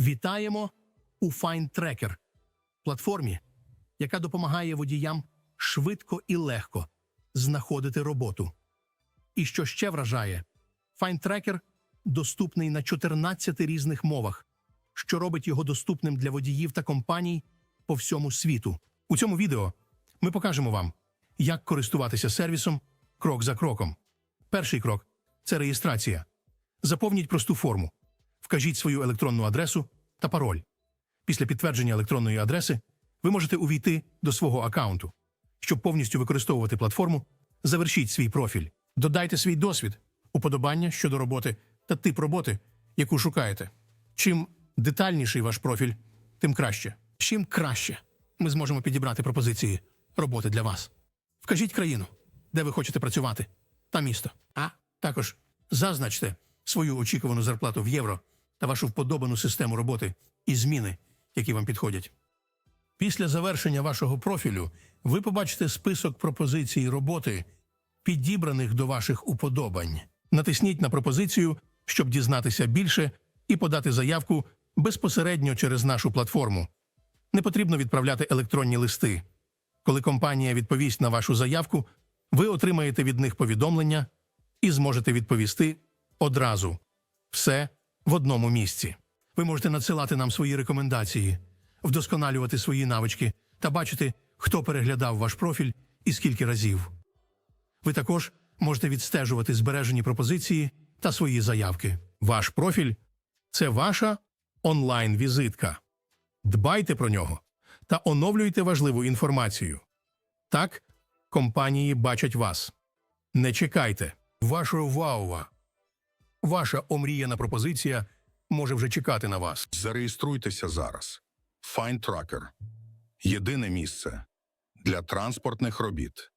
Вітаємо у FineTracker – платформі, яка допомагає водіям швидко і легко знаходити роботу. І що ще вражає, FineTracker доступний на 14 різних мовах, що робить його доступним для водіїв та компаній по всьому світу. У цьому відео ми покажемо вам, як користуватися сервісом крок за кроком. Перший крок це реєстрація. Заповніть просту форму. Вкажіть свою електронну адресу та пароль. Після підтвердження електронної адреси ви можете увійти до свого аккаунту. Щоб повністю використовувати платформу, завершіть свій профіль. Додайте свій досвід, уподобання щодо роботи та тип роботи, яку шукаєте. Чим детальніший ваш профіль, тим краще. Чим краще ми зможемо підібрати пропозиції роботи для вас. Вкажіть країну, де ви хочете працювати, та місто. А також зазначте свою очікувану зарплату в євро та вашу вподобану систему роботи і зміни, які вам підходять. Після завершення вашого профілю ви побачите список пропозицій роботи, підібраних до ваших уподобань. Натисніть на пропозицію, щоб дізнатися більше і подати заявку безпосередньо через нашу платформу. Не потрібно відправляти електронні листи. Коли компанія відповість на вашу заявку, ви отримаєте від них повідомлення і зможете відповісти одразу. Все в одному місці. Ви можете надсилати нам свої рекомендації, вдосконалювати свої навички та бачити, хто переглядав ваш профіль і скільки разів. Ви також можете відстежувати збережені пропозиції та свої заявки. Ваш профіль це ваша онлайн-візитка. Дбайте про нього та оновлюйте важливу інформацію. Так компанії бачать вас. Не чекайте. Ваша вау! Ваша омріяна пропозиція може вже чекати на вас. Зареєструйтеся зараз. FineTracker – єдине місце для транспортних робіт.